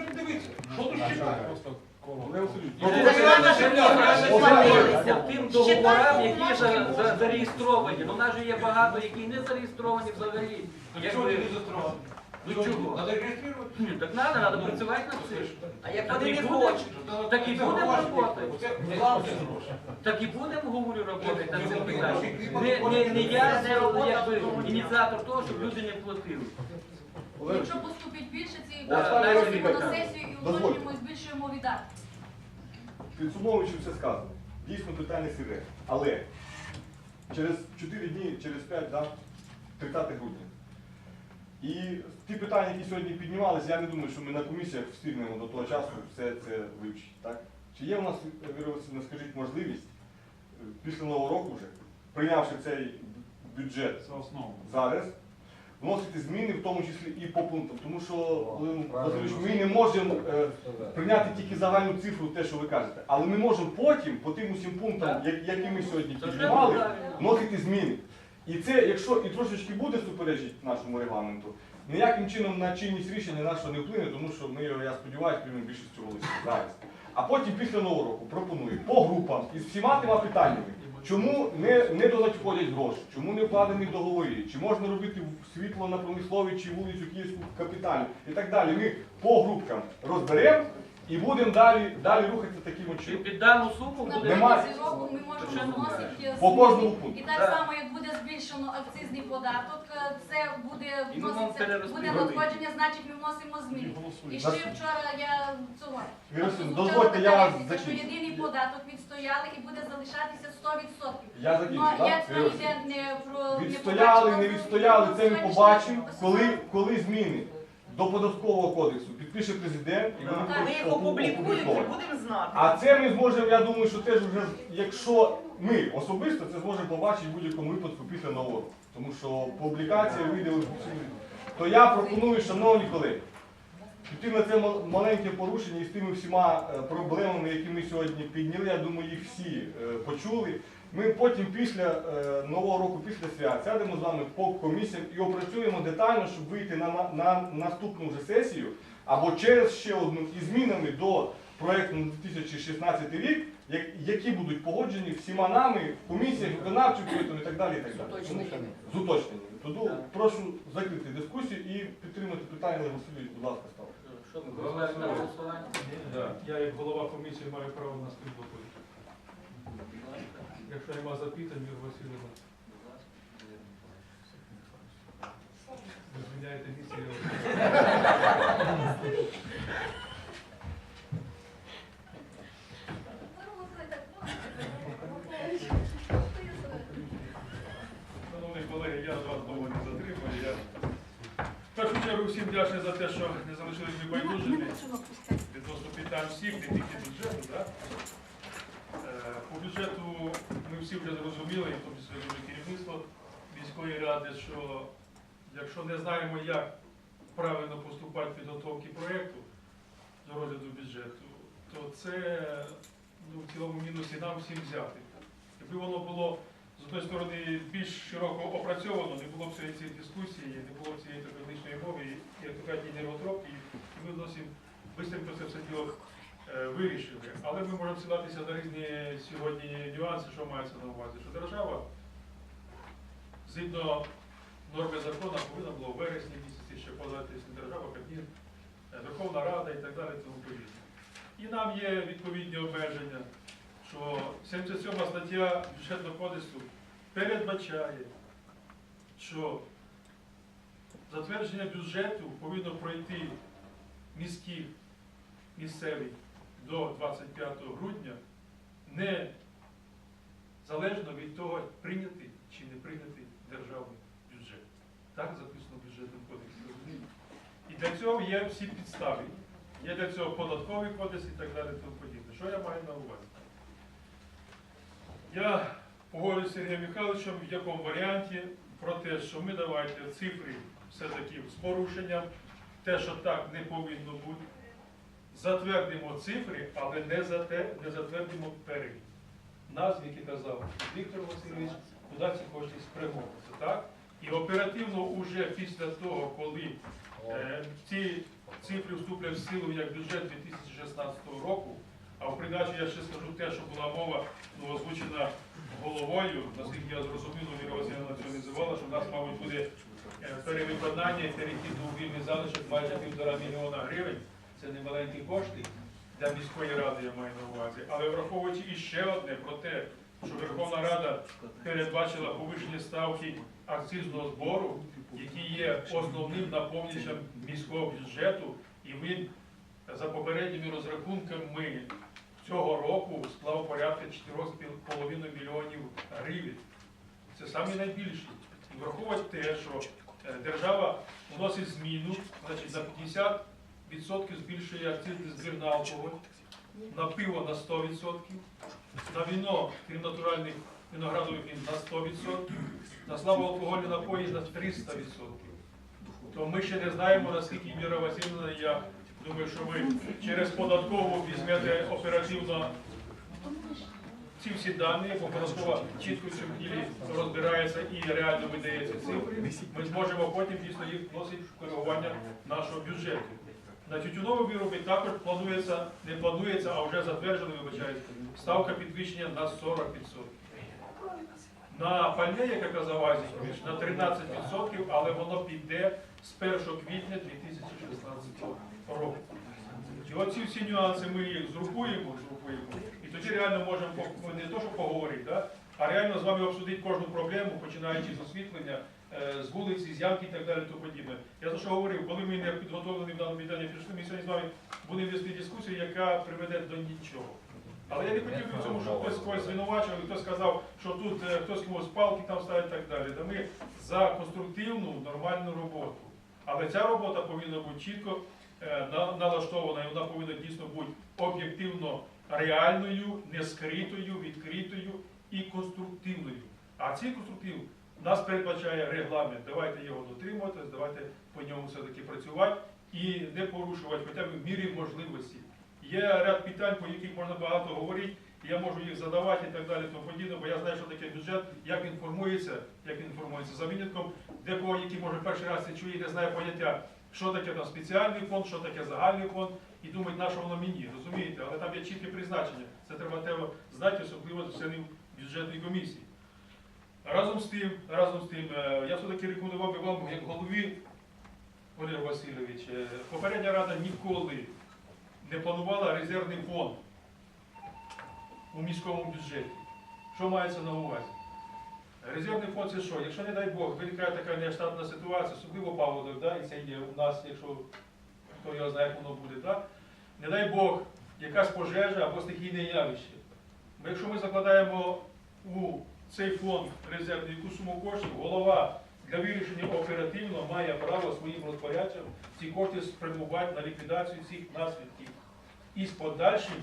приїжджайте дивитися. Що тут читати? Олег Васильович, Ну, тим договорам, які за- за- зареєстровані. Ну, у нас же є багато, які не зареєстровані взагалі. Так чого ти не затрогав? Ну, Чого? Надо реєструвати. Ні, Так треба, треба працювати над цим. А як вони не хочуть? Так і будемо роботи. Оце главне гроші. Так і будемо, говорю, роботи над цим Це питанням. Не, не, не я, не робота якби ініціатор того, щоб люди не платили. Якщо поступить більше кошти, дайте виносимо мені на сесію і Дозвольте. і збільшуємо видатки. Підсумовуючи все сказано, дійсно питання сіре. Але через 4 дні, через 5, да, 30 грудня. І ті питання, які сьогодні піднімалися, я не думаю, що ми на комісіях встигнемо до того часу все це вивчити. Так? Чи є у нас, Віра Васильівна, скажіть, можливість е, після Нового року вже, прийнявши цей бюджет зараз, вносити зміни, в тому числі і по пунктам. Тому що, Володимир Васильович, ми не можемо е, прийняти тільки загальну цифру, те, що ви кажете. Але ми можемо потім, по тим усім пунктам, як- які ми сьогодні піднімали, вносити зміни. І це, якщо і трошечки буде суперечить нашому регламенту, ніяким чином на чинність рішення нашого не вплине, тому що ми його, я сподіваюся, приймемо більшістю голосів зараз. А потім після нового року пропоную по групам із всіма тими питаннями. Чому не, не донадходять гроші? Чому не вкладені договори? Чи можна робити світло на промисловій чи вулицю Київську капіталі і так далі? Ми по групкам розберемо і будемо далі, далі рухатися таким Чи чином. під дану суму буде Немає. Наприкінці року ми можемо вносити По кожному пункту. І так Так. само, як буде збільшено акцизний податок, е, це буде І ми вам вноситься, буде надходження, значить ми вносимо зміни. І ще вчора я цього озвучала дозвольте, я вас що закінчу. єдиний податок відстояли і буде залишатися 100%. Я Ну, закінчу, а так? як йде не про не Відстояли, не в- відстояли, це ми побачимо, коли, коли зміни до податкового кодексу підпише президент і вони Та будуть ви їх опу- опублікуєте, опубліковані. будемо знати. А це ми зможемо, я думаю, що теж вже, якщо ми особисто це зможемо побачити в будь-якому випадку після нового року. Тому що публікація вийде в офіційний. То я пропоную, шановні колеги, піти на це мал- маленьке порушення і з тими всіма е, проблемами, які ми сьогодні підняли, я думаю, їх всі е, почули. Ми потім після е, нового року, після свят, сядемо з вами по комісіям і опрацюємо детально, щоб вийти на, на, на наступну вже сесію або через ще одну із змінами до проекту на 2016 рік, як- які будуть погоджені всіма нами в комісіях, комітетом і так далі. І так далі. З уточненнями. Тоді Так. прошу закрити дискусію і підтримати питання Олег Васильович, будь ласка, ставте. Що ми голосування? Я як голова комісії маю право на доповідь. Якщо нема запитань, Віра Васильівна, ви зміняєте місце. я- Шановні колеги, я вас довго не затримую. Я в першу чергу всім вдячний за те, що не залишились небайдужими відносно питань всіх, не тільки бюджету. Е, По бюджету ми всі вже зрозуміли, і тому числі керівництво міської ради, що якщо не знаємо, як правильно поступати в підготовці проєкту до розгляду бюджету, то це ну, в цілому мінусі нам всім взяти. Якби воно було з однієї сторони більш широко опрацьовано, не було б цієї дискусії, не було б цієї технічної мови, як то кажуть, нервотропки, і ми досить швидко це все діло вирішили. Але ми можемо сідатися на різні сьогодні нюанси, що мається на увазі, що держава згідно норми закону повинна була в вересні місяці ще податися держава, Кабмін, е, Верховна Рада і так далі, тому подібне. І нам є відповідні обмеження, що 77 стаття бюджетного кодексу передбачає, що затвердження бюджету повинно пройти міських, місцевий до 25 грудня, не залежно від того, прийнятий чи не прийнятий державний бюджет. Так записано в бюджетному кодексі. І для цього є всі підстави. Є для цього податковий кодекс і так далі тому подібне. Що я маю на увазі? Я погоджуюся з Сергієм Михайловичем в якому варіанті про те, що ми давайте цифри все-таки з порушенням, те, що так не повинно бути. Затвердимо цифри, але не, за те, не затвердимо перелік. Назв, які казав Віктор Васильович, куди ці кошти спрямовуються. Так? І оперативно уже після того, коли е, ці цифри вступлять в силу як бюджет 2016 року. А в придачу я ще скажу те, що була мова ну, озвучена головою, наскільки я зрозумів, ну, Віра Васильівна це називала, що в нас, мабуть, буде е, перевиконання і перехід у вільний залишок майже півтора мільйона гривень. Це не маленькі кошти для міської ради, я маю на увазі. Але враховуючи іще одне про те, що Верховна Рада передбачила повищення ставки акцизного збору, який є основним наповнювачем міського бюджету, і він за попередніми розрахунками цього року склав порядка 4,5 мільйонів гривень. Це самі найбільші. І враховувати те, що е, держава вносить зміну, значить на 50% збільшує акцизний збір на алкоголь, на пиво на 100%, на віно, крім натуральних виноградових він, на 100%, на слабо алкогольні напої на 300%. То ми ще не знаємо, наскільки Віра Васильівна, я думаю, що ви через податкову візьмете оперативно ці всі дані, бо податкова чітко в цьому ділі розбирається і реально видає ці цифри. Ми зможемо потім дійсно їх вносити в коригування нашого бюджету. На тютюнові вироби також планується, не планується, а вже затверджено, вибачаюсь, ставка підвищення на 40%. На пальне, яке казав на 13%, але воно піде з 1 квітня 2016 року. І оці всі нюанси ми їх зрухуємо, зрухуємо, і тоді реально можемо не то, що поговорити, да? а реально з вами обсудити кожну проблему, починаючи з освітлення, з вулиці, з ямки і так далі, тому подібне. Я за що говорив, коли ми не підготовлені в даному питанні прийшли, ми сьогодні з вами будемо вести дискусію, яка приведе до нічого. Але я не хотів би в цьому, щоб хтось когось звинувачував, хтось сказав, що тут е, хтось комусь палки там ставить і так далі. Та ми за конструктивну, нормальну роботу. Але ця робота повинна бути чітко е, налаштована, і вона повинна дійсно бути об'єктивно реальною, не скритою, відкритою і конструктивною. А цей конструктив нас передбачає регламент. Давайте його дотримуватись, давайте по ньому все-таки працювати і не порушувати хоча б в мірі можливості. Є ряд питань, по яких можна багато говорити, я можу їх задавати і так далі, тому подібне, бо я знаю, що таке бюджет, як він формується, як він формується за винятком, декого, який може перший раз це чує, не знає поняття, що таке там спеціальний фонд, що таке загальний фонд, і думають, на що воно мені, розумієте? Але там є чітке призначення. Це треба треба знати, особливо з членів бюджетної комісії. Разом з тим, разом з тим, е, я все-таки рекомендував би вам, як голові Валерій Васильович, е, попередня рада ніколи не планувала резервний фонд у міському бюджеті. Що мається на увазі? Резервний фонд це що? Якщо, не дай Бог, виникає така нештатна ситуація, особливо Павловик, да, і це є у нас, якщо хто його знає, як воно буде, да? не дай Бог, якась пожежа або стихійне явище. Бо якщо ми закладаємо у цей фонд резервний яку суму коштів, голова для вирішення оперативно має право своїм розпорядчям ці кошти спрямувати на ліквідацію цих наслідків із подальшим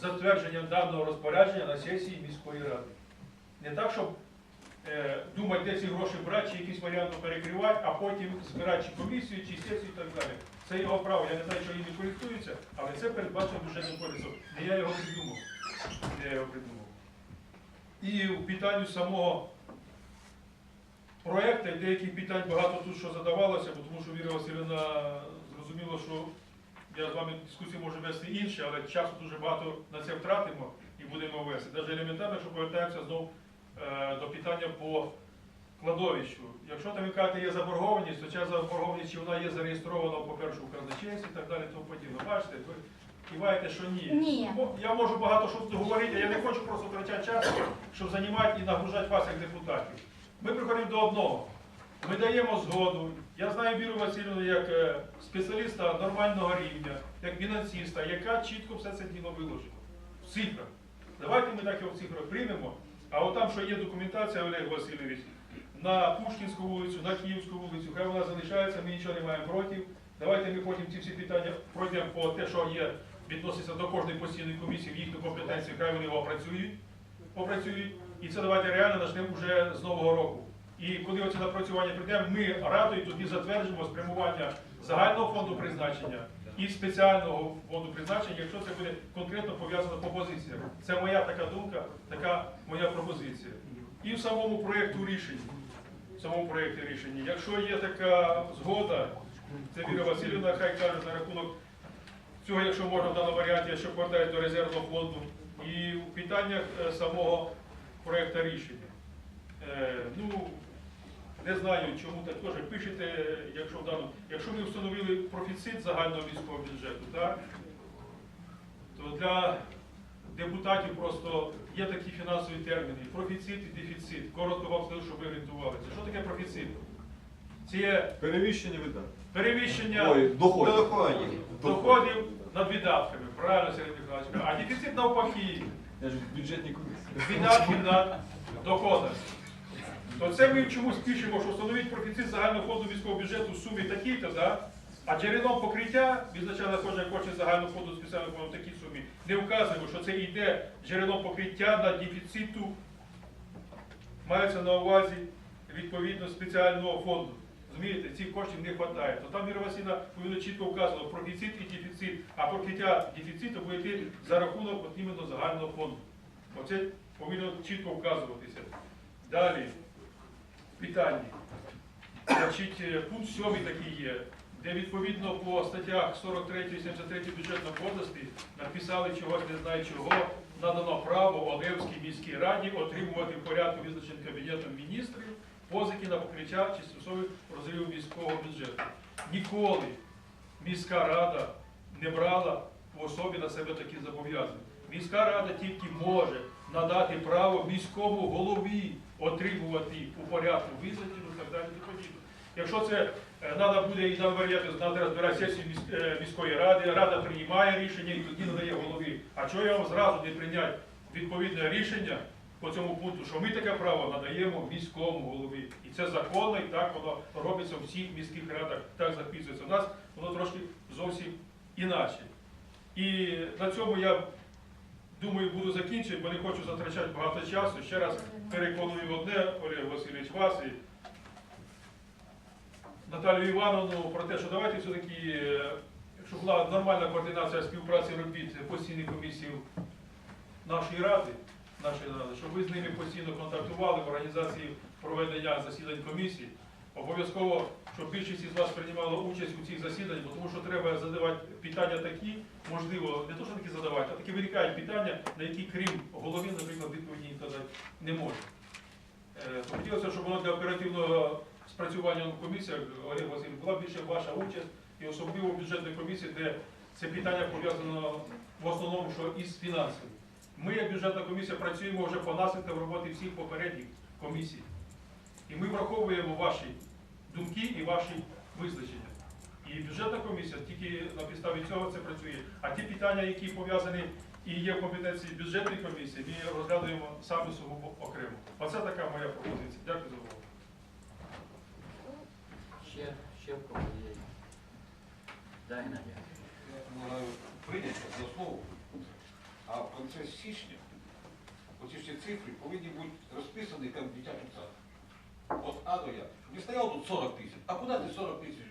затвердженням даного розпорядження на сесії міської ради. Не так, щоб е, думати, де ці гроші брати, чи якісь варіанти перекривати, а потім збирати чи комісію, чи сесію і так далі. Це його право. Я не знаю, що їм не користуються, але це передбачено бюджетним кодексом. Не я його придумав. Не я його придумав. І в питанню самого проекту, і деяких питань багато тут що задавалося, бо тому що Віра Васильівна зрозуміла, що я з вами дискусії можу вести інші, але часу дуже багато на це втратимо і будемо вести. Навіть елементарно, що повертаємося знову е, до питання по кладовищу. Якщо там ви кажете, є заборгованість, то ця заборгованість, чи вона є зареєстрована, по-перше, у казначействі і так далі, тому подібне. Бачите, киваєте, що ні. Ні. Бо Я можу багато що говорити, я не хочу просто втрачати час, щоб займати і нагружати вас як депутатів. Ми приходимо до одного. Ми даємо згоду. Я знаю Віру Васильівну як е, спеціаліста нормального рівня, як фінансиста, яка чітко все це діло виложила. В цифрах. Давайте ми так його в цифрах приймемо. А от там, що є документація, Олег Васильович, на Пушкінську вулицю, на Київську вулицю, хай вона залишається, ми нічого не маємо проти. Давайте ми потім ці всі питання пройдемо по те, що є, відноситься до кожної постійної комісії в їхню компетенцію, хай вони його опрацюють, опрацюють. І це давайте реально почнемо вже з нового року. І коли оце напрацювання прийде, ми радою тоді затверджуємо спрямування загального фонду призначення і спеціального фонду призначення, якщо це буде конкретно пов'язано по позиціях. Це моя така думка, така моя пропозиція. І в самому проєкту рішення, в самому проєкті рішення, якщо є така згода, Це Віра Васильівна, хай каже на рахунок цього, якщо можна в даному варіанті, що повертають до резервного фонду. І в питаннях е, самого проекту рішення. Е, ну, не знаю, чому так теж пишете, якщо в даному, якщо ми встановили профіцит загального міського бюджету, так, то для депутатів просто є такі фінансові терміни. Профіцит і дефіцит. Коротко вам скажу, щоб ви орієнтувалися. Що таке профіцит? Це є Перевіщення видатки. Переміщення Ой, доходів. доходів над видатками. Правильно, Сергій Михайлович. А дефіцит навпаки. Я ж в бюджетній комісії. видатків на доходах. То це ми чомусь пишемо, що встановить профіцит загального фонду міського бюджету в сумі такій-то, да? а джерелом покриття відзначає кожен кошти загального фонду спеціального фонду в такій сумі. Не вказуємо, що це йде джерелом покриття на дефіциту, мається на увазі відповідно спеціального фонду. Розумієте, цих коштів не вистачає. То там Віра Васильівна повинна чітко вказано профіцит і дефіцит, а покриття дефіциту буде йти за рахунок от іменно загального фонду. Оце повинно чітко вказуватися. Далі, питання. Значить, е, пункт 7 такий є, де відповідно по статтях 43 і 73 бюджетного кодексі написали чогось, не знаю чого, надано право Олевській міській раді отримувати в порядку визначеним Кабінетом міністрів позики на покриття чи стосових розривів міського бюджету. Ніколи міська рада не брала в особі на себе такі зобов'язання. Міська рада тільки може надати право міському голові отримувати у порядку визначену і так далі. Якщо це треба буде і нам треба збирати сесію е, міської ради, рада приймає рішення і тоді надає голові. А чого я вам зразу не прийняти відповідне рішення по цьому пункту, що ми таке право надаємо міському голові. І це законно, і так воно робиться в всіх міських радах, так записується. У нас воно трошки зовсім інакше. І на цьому я думаю, буду закінчити, бо не хочу затрачати багато часу. Ще раз переконую одне, Олег Васильович, вас і Наталію Івановну про те, що давайте все-таки, е, щоб була нормальна координація співпраці робіт постійних комісій нашої ради, нашої ради, щоб ви з ними постійно контактували в організації проведення засідань комісії. Обов'язково, щоб більшість із вас приймала участь у цих засіданнях, тому що треба задавати питання такі, можливо, не то, що такі задавати, а такі виникають питання, на які, крім голови, наприклад, відповіді їм дати не може. Е, Хотілося, щоб воно для оперативного спрацювання в комісіях, Олег Васильович, була більше ваша участь, і особливо в бюджетній комісії, де це питання пов'язано в основному що із фінансами. Ми, як бюджетна комісія, працюємо вже по наслідкам роботи всіх попередніх комісій. І ми враховуємо ваші думки і ваші визначення. І бюджетна комісія тільки на підставі цього це працює. А ті питання, які пов'язані і є в компетенції бюджетної комісії, ми розглядаємо саме сугубо окремо. Оце така моя пропозиція. Дякую за увагу. Ще, ще в кого є. Дай Надя. прийняти за основу, а в кінці січня оці всі цифри повинні бути розписані як в дитячому саду. От А до Я. Не стояло тут 40 тисяч. А куди ти 40 тисяч?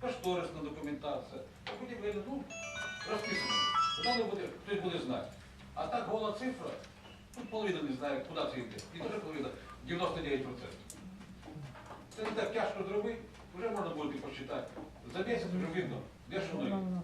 Кошторисна документація. А потім ну, розписано. Куди буде, хтось буде знати. А так гола цифра, тут половина не знає, куди це йде. І дуже половина 99%. Це не так тяжко зробити, вже можна буде посчитати. За місяць вже видно, де що воно є.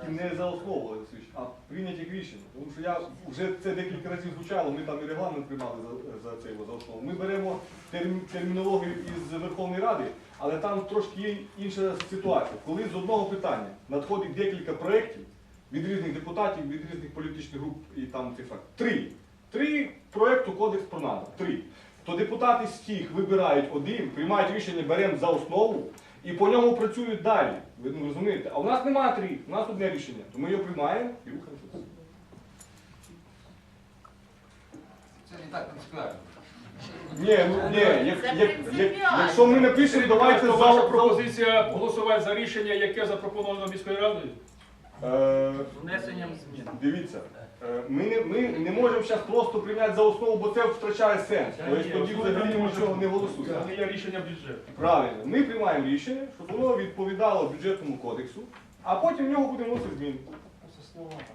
Тільки, не за основу, а прийняті рішення. Тому що я вже це декілька разів звучало, ми там і регламент приймали за, за цей за основу. Ми беремо терм- термінологію із Верховної Ради, але там трошки є інша ситуація. Коли з одного питання надходить декілька проєктів від різних депутатів, від різних політичних груп і там цифра. Три. Три проєкту Кодекс про надо. Три. То депутати з тих вибирають один, приймають рішення, беремо за основу і по ньому працюють далі. Ви ну, розумієте? А у нас немає три, у нас одне рішення. То ми його приймаємо і рухаємося. Це не так принципіально. Ні, ну ні, як, як, як, якщо ми напишемо, давайте за ваша пропозиція голосувати за рішення, яке запропоновано міською радою? Е, внесенням змін. Дивіться, ми не, ми не можемо зараз просто прийняти за основу, бо це втрачає сенс. Тобто тоді взагалі нічого не Це голосує. не є рішення бюджету. Правильно, ми приймаємо рішення, щоб воно відповідало бюджетному кодексу, а потім в нього будемо вносити зміни. Це слова так.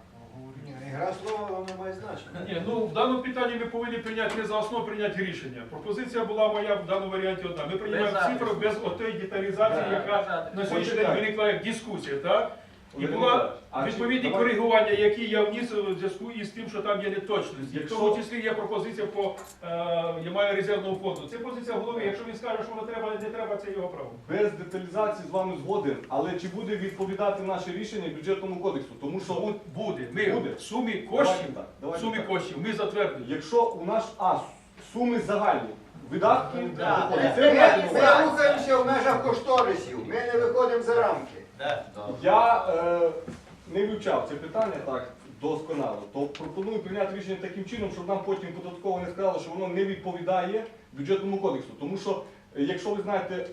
Гра слова вона має значення. Ні, ну в даному питанні ми повинні прийняти не за основу прийняти рішення. Пропозиція була моя в даному варіанті одна. Ми приймаємо цифру без отої деталізації, яка на сьогоднішній день виникла як дискусія, так? І була відповідні коригування, які я вніс у зв'язку із тим, що там є неточності. В Якщо- тому числі є пропозиція по е, я маю резервного фонду. Це позиція голови. Якщо він скаже, що воно треба, не треба, це його право. Без деталізації з вами згоден, але чи буде відповідати наше рішення бюджетному кодексу? Тому що Буде. Ми Буде. в сумі коштів, давайте сумі так. коштів ми затвердили. якщо у нас а суми загальні видатки, це ми рухаємося в межах кошторисів, ми не виходимо за рамки. Я е, не вивчав це питання так досконало, то пропоную прийняти рішення таким чином, щоб нам потім податково не сказали, що воно не відповідає бюджетному кодексу. Тому що, е, якщо ви знаєте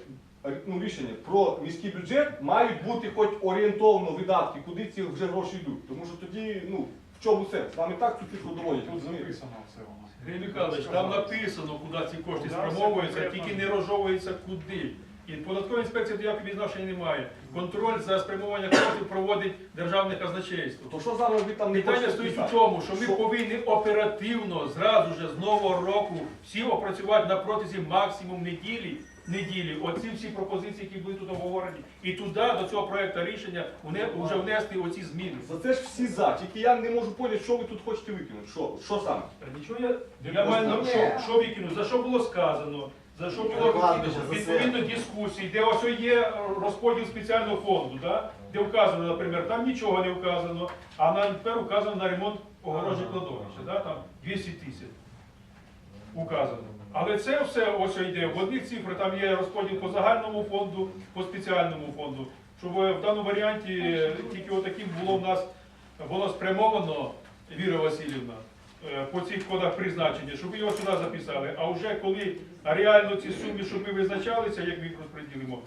ну, рішення про міський бюджет, мають бути хоч орієнтовно видатки, куди ці вже гроші йдуть. Тому що тоді, ну, в чому сенс? Нам і так цю цифру доводять. Тут записано все. Григорій Михайлович, там написано, куди ці кошти спрямовуються, тільки не розжовується куди. І податкова інспекція ніякого відношення не має. Контроль за спрямування коштів проводить державне казначейство. То що зараз ви там не Питання хочете стоїть у писати? тому, що ми Що? повинні оперативно зразу ж з нового року всі опрацювати на протязі максимум неділі. Неділі, оці всі пропозиції, які були тут обговорені, і туди до цього проекту рішення вне- вже внести оці зміни. За це ж всі за, тільки я не можу поняти, що ви тут хочете викинути. Що, що саме? Та Нічого я, я маю на що, що викину, за що було сказано, за що було Кладбище, за відповідно дискусії, де ось є розподіл спеціального фонду, да? де вказано, наприклад, там нічого не вказано, а на тепер вказано на ремонт огорожі кладовища, да? там 200 тисяч указано. Але це все ось йде в одних цифрах, там є розподіл по загальному фонду, по спеціальному фонду. Щоб в даному варіанті тільки отаким було в нас було спрямовано Віра Васильівна по цих кодах призначення, щоб його сюди записали. А вже коли реально ці суми, щоб ми визначалися, як ми їх розподілимо,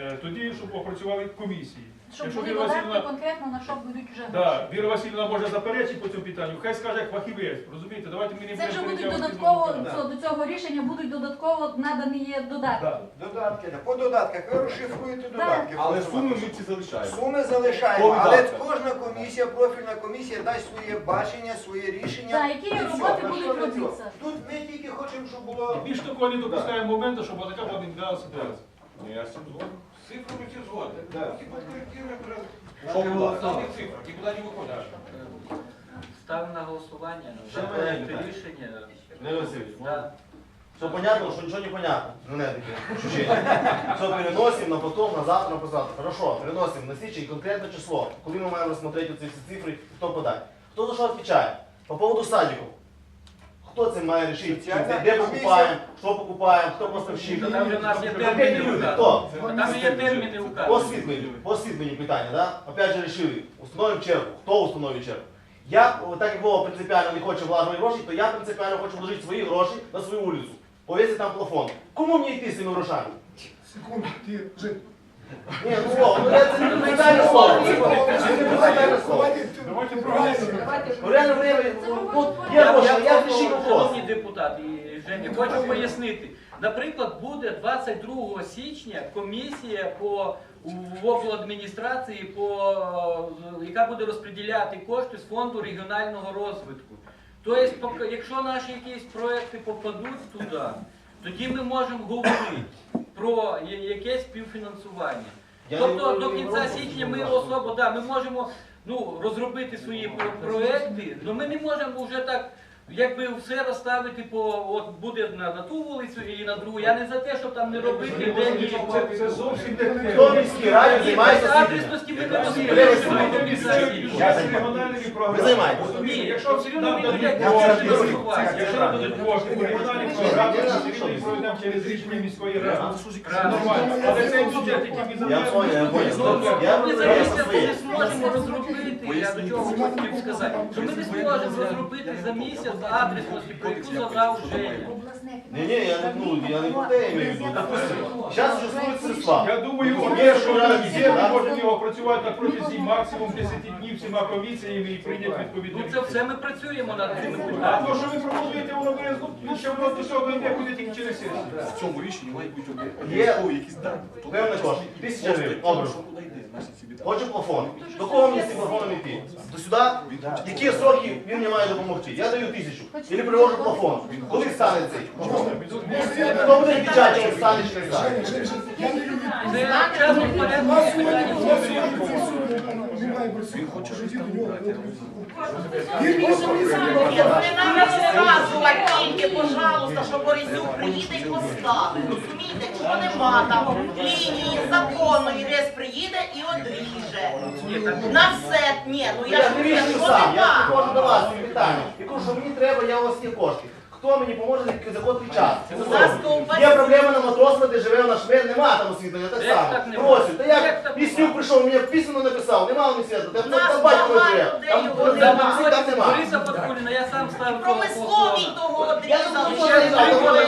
е, тоді щоб опрацювали комісії. Щоб Якщо були Віра додатки Васильівна конкретно на що будуть вже Да. Віра Васильівна може заперечити по цьому питанню, хай скаже як фахівець, розумієте? Давайте ми не Це вже будуть перетягувати додатково знову. цо- до цього рішення будуть додатково надані є додатки. Да. Додатки, по додатках, ви розшифруєте додатки. Але суми ми ці залишаємо. Суми залишаємо, По але видатках. кожна комісія, профільна комісія дасть своє бачення, своє рішення. Так, які І все. роботи На будуть що цього? робитися? Тут ми тільки хочемо, щоб було. Більш такого не допускаємо моменту, щоб така була невдала ситуація. Ну, я з цим згоден. З цифрами всі згодні. Да. Що було? в даних цифрах, не виходиш. Ставимо на голосування Ще за питання. проект рішення. Леонид Васильевич, Да. все понятно, что ничего не понятно. Ну, не такие ощущения. Все переносим на потом, на завтра, на послезавтра. Хорошо, переносим на січень конкретне число. Коли ми маємо розсмотрети ці всі цифри, хто подає. Хто за що відповідає? По поводу садиків. Хто це має рішити? Де, де покупаємо, що покупаємо, хто поставщик. Та Там же в нас є терміни люди, указані. хто? Там є терміни освітленню, по освітленню питання, да? Опять же решили, установимо чергу. Хто установить чергу? Я, так як Вова принципіально не хоче влажної гроші, то я принципіально хочу вложити свої гроші на свою вулицю. Повісити там плафон. Кому мені йти з цими грошами? Секунду, ти вже. Ні, ну ну це не принципіальне слово. Це не слово. Давайте проголосуємо. В время, ну, є Я, гроші, я, я вирішив вопрос. шановні депутати і Женя, хочу пояснити. Наприклад, буде 22 січня комісія по в обладміністрації, по, е, яка буде розподіляти кошти з фонду регіонального розвитку. Тобто, якщо наші якісь проекти попадуть туди, тоді ми можемо говорити про якесь співфінансування. Я Тобто до кінця січня ми особо, да, ми можемо ну, розробити свої про- проекти, але ми не можемо вже так, якби все розставити по, от буде на, на ту вулицю і на другу. Я не за те, щоб там не робити день Це, це зовсім не те. Хто міській раді займається адресності ми не Ні, Якщо все одно нам дадуть кошти, не можемо якщо нам дадуть кошти, по регіональним програмам, ми через рішення міської ради. Це нормально. Але цей бюджет, який ми Ми за місяць не зможемо розробити, я до чого хотів сказати, що ми не зможемо розробити за місяць адресності, про яку задав Женя. Ні, ні, я не, ну, я не про те имею в виду. Допустим, зараз существують средства. Я думаю, що що ми можемо його працювати на протязі максимум 10 днів всіма комісіями і прийняти відповідне Ну це все ми працюємо над цими А питаннями. то, що ви пропонуєте, воно буде, ну, ще воно до цього дійде, буде тільки через сесію. В цьому рішенні мають бути Є якісь дані. певний кошт. Тисяча гривень. Куди йде, віддати. Хочу плафон. До кого мені з цим плафоном йти? До сюди? які сроки він мені має допомогти. Я даю тисячу. Или привожу плафон. Коли стане цей плафон? Хто буде відвічати, чи стане чи не стане? Женя, Женя, Женя, я не люблю. Це в частному У порядку нас сьогодні, питання у нас сьогодні цей суд немає присутніх. Хоче жити до нього. Він мені комісія Ні, ну не тільки, пожалуйста, що Борисюк приїде і поставить. Розумієте, чого нема там лінії законної, десь приїде і одріже. На все, ні, ну я Я ж не вирішую що я вас з. І кажу, що мені треба, я у вас є кошти. Хто мені поможе за короткий час? У нас ковбасі. Є проблема на матросла, де живе наш швед, нема там освітлення, так само. Просю, та Як пісню прийшов, мені пісну написав, нема мені світу, там, там батько живе. Там, нема. Бориса я сам ставив Промисловий того не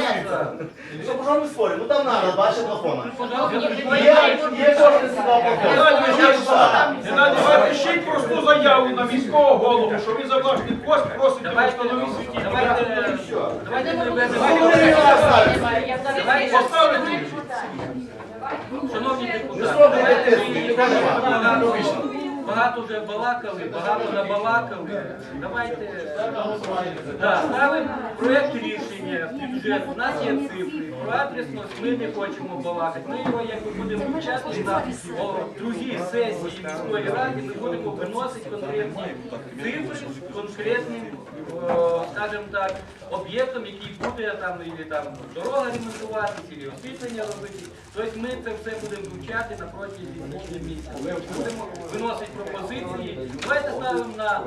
що не спорю, ну там треба, бачите плафона. Пожалуйста, Є, кожен сюди плафон. Геннадій, ви просту заяву на міського голову, що він за власний кошт просить встановити світі. давайте, давайте ми шановні депутати, ми багато, вже балакали, багато набалакали. Давайте да, ставимо проєкт рішення, бюджет. У нас є цифри. Про адресність ми не хочемо балакати. Ми його якби будемо включати на о, другі сесії міської ради. Ми будемо виносити конкретні цифри о, скажімо так, об'єктом, який буде там, і там дорога ремонтуватися, і освітлення робити. Тобто ми це все будемо вивчати на протязі місяця. Будемо виносити пропозиції. Давайте ставимо на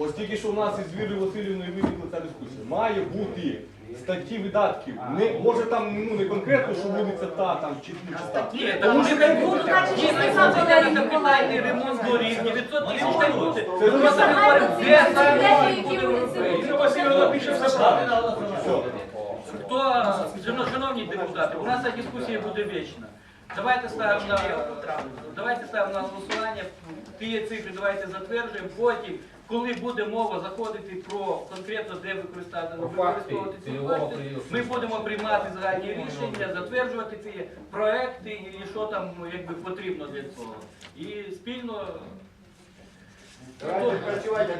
Ось тільки що у нас із Вірою Васильівною виникла ця дискусія. Має бути статті видатків. Не, може там ну, не конкретно, що вулиця та, там, чи, чи та. Ні, тому що хай буде. Ні, хай буде капітальний ремонт доріг, 900 тисяч буде. Це Ми самі говоримо, де саме вулиці робити. Васильівна пише все правильно. Хто, шановні депутати, у нас ця дискусія буде вічна. Давайте ставимо на давайте ставимо на голосування. Ті цифри давайте затверджуємо. Потім, коли буде мова заходити про конкретно де використати використовувати ці кошти, ми будемо приймати загальні рішення, затверджувати ці проекти і що там ну, якби потрібно для цього. І спільно Давайте працювати.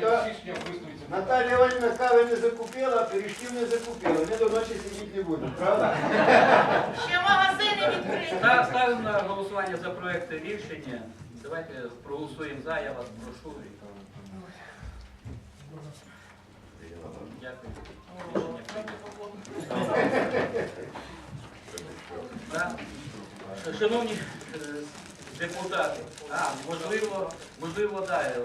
Наталія Іванівна кави не закупила, пиріжків не закупила. Ми до ночі сидіти не будемо, правда? Ще магазини відкриті. Став- ставимо на голосування за проекти рішення. Давайте проголосуємо за, я вас прошу. Дякую. Шановні е, депутати, а, можливо, можливо, да, е,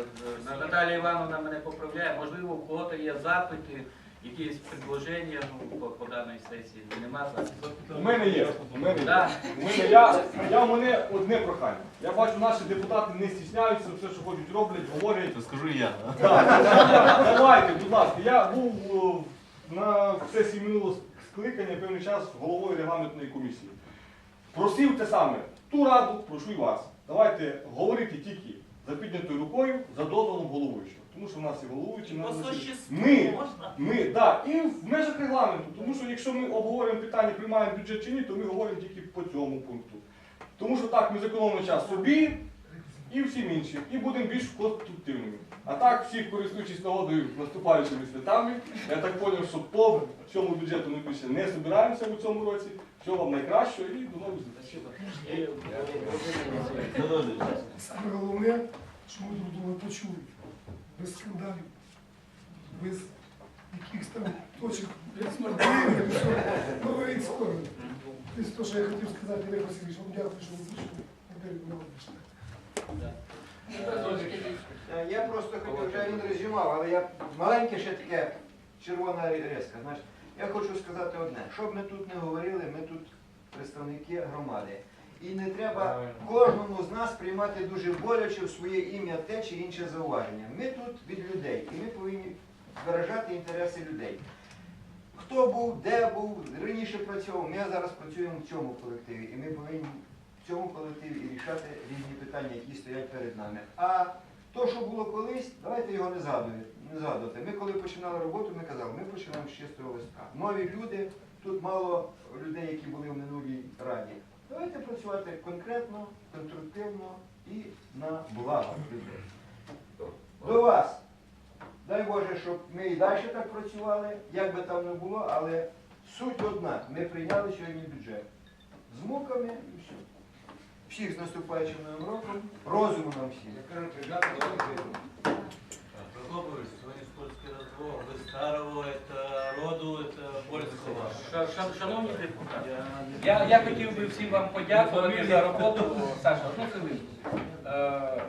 е, Наталія Івановна мене поправляє, можливо, у кого-то є запити, якісь предложення ну, по, по даній сесії. Нема. У мене є. У мене є. Да. У мене, я, я, у мене одне прохання. Я бачу, наші депутати не стісняються, все, що хочуть, роблять, говорять. Скажу я. Так, Давайте, будь ласка. Я був е, на сесії минулого скликання певний час головою регламентної комісії. Просив те саме, ту раду, прошу і вас. Давайте говорити тільки за піднятою рукою, за дозволом головуючого. Тому що в нас є головуючий, нас существу ми, можна? ми, да, і в межах регламенту. Тому що якщо ми обговорюємо питання, приймаємо бюджет чи ні, то ми говоримо тільки по цьому пункту. Тому що так ми зекономимо час собі і всім іншим, і будемо більш конструктивними. А так, всі користуючись нагодою наступаючими святами, я так зрозумів, що по цьому бюджету ми більше не збираємося у цьому році. Всього вам найкращого і до нових зустрічей. Саме головне, що ми друг друга почули. Без скандалів, без якихось там точок всього. Говорить скоро. Це те, що я хотів сказати, Олег Васильович, вам дякую, що ви. Дякую, Володимир. Е, Я просто хотів, вже він резюмав, але я маленьке ще таке червона резка. Знаєш, я хочу сказати одне, що б ми тут не говорили, ми тут представники громади. І не треба кожному з нас приймати дуже боляче в своє ім'я те чи інше зауваження. Ми тут від людей, і ми повинні виражати інтереси людей. Хто був, де був, раніше працював, ми зараз працюємо в цьому колективі, і ми повинні в цьому колективі і рішати різні питання, які стоять перед нами. А то, що було колись, давайте його не згадувати. Ми коли починали роботу, ми казали, ми починаємо з чистого листка. Нові люди, тут мало людей, які були в минулій раді. Давайте працювати конкретно, конструктивно і на благо людей. До вас Дай Боже, щоб ми і далі так працювали, як би там не було, але суть одна. Ми прийняли сьогодні бюджет. З муками і все. Всіх з наступаючим новим роком, розуму нам всім. Я кажу, ребята, давайте. Прокопович, сегодня скользкий разговор. Вы старого, это роду, это польского. Ша- ша- Шановні депутати, я, я хотів би всім вам подякувати за роботу. Саша, одну хвилинку. Е,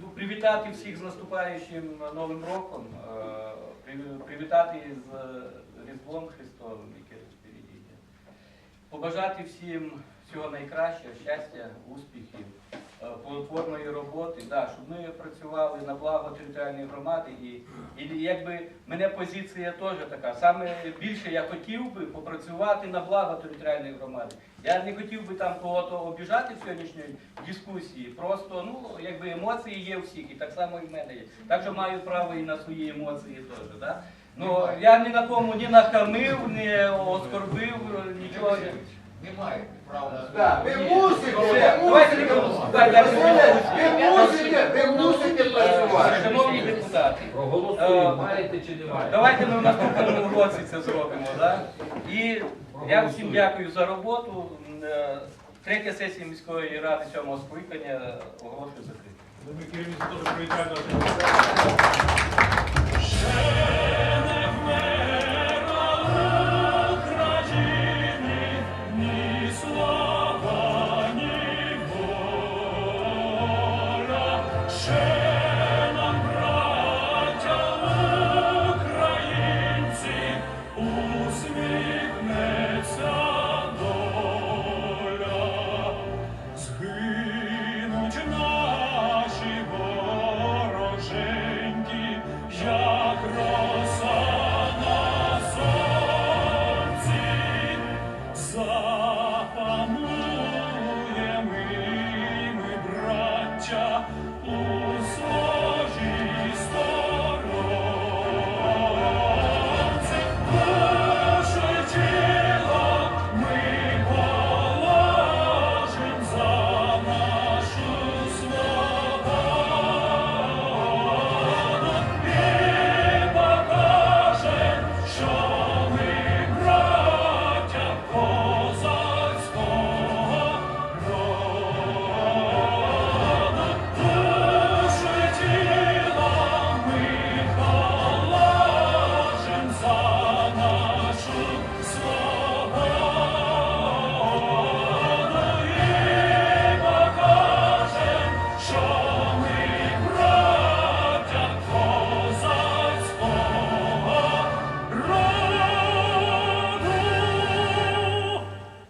ну, привітати всіх з наступаючим Новим роком, е, приві- привітати з Різдвом Христовим, яке впереді йде. Побажати всім всього найкращого, щастя, успіхів, е, плодотворної роботи, да, щоб ми працювали на благо територіальної громади. І, і якби мене позиція теж така. Саме більше я хотів би попрацювати на благо територіальної громади. Я не хотів би там кого-то обіжати в сьогоднішньої дискусії. Просто ну якби емоції є у всіх, і так само і в мене є. Так що маю право і на свої емоції теж. Да? Ну я ні на кому ні нахамив, не оскорбив, нічого. Не- Немає права на ви мусите, ви давайте мусите. Ви мусите, ви мусите працювати. Шановні депутати, Е, маєте чи не маєте? давайте ми в наступному році це зробимо. Да? І я всім дякую за роботу. Е, Третя сесія міської ради сьомого скликання оголошую закритою. Ми керівництво теж привітаємо.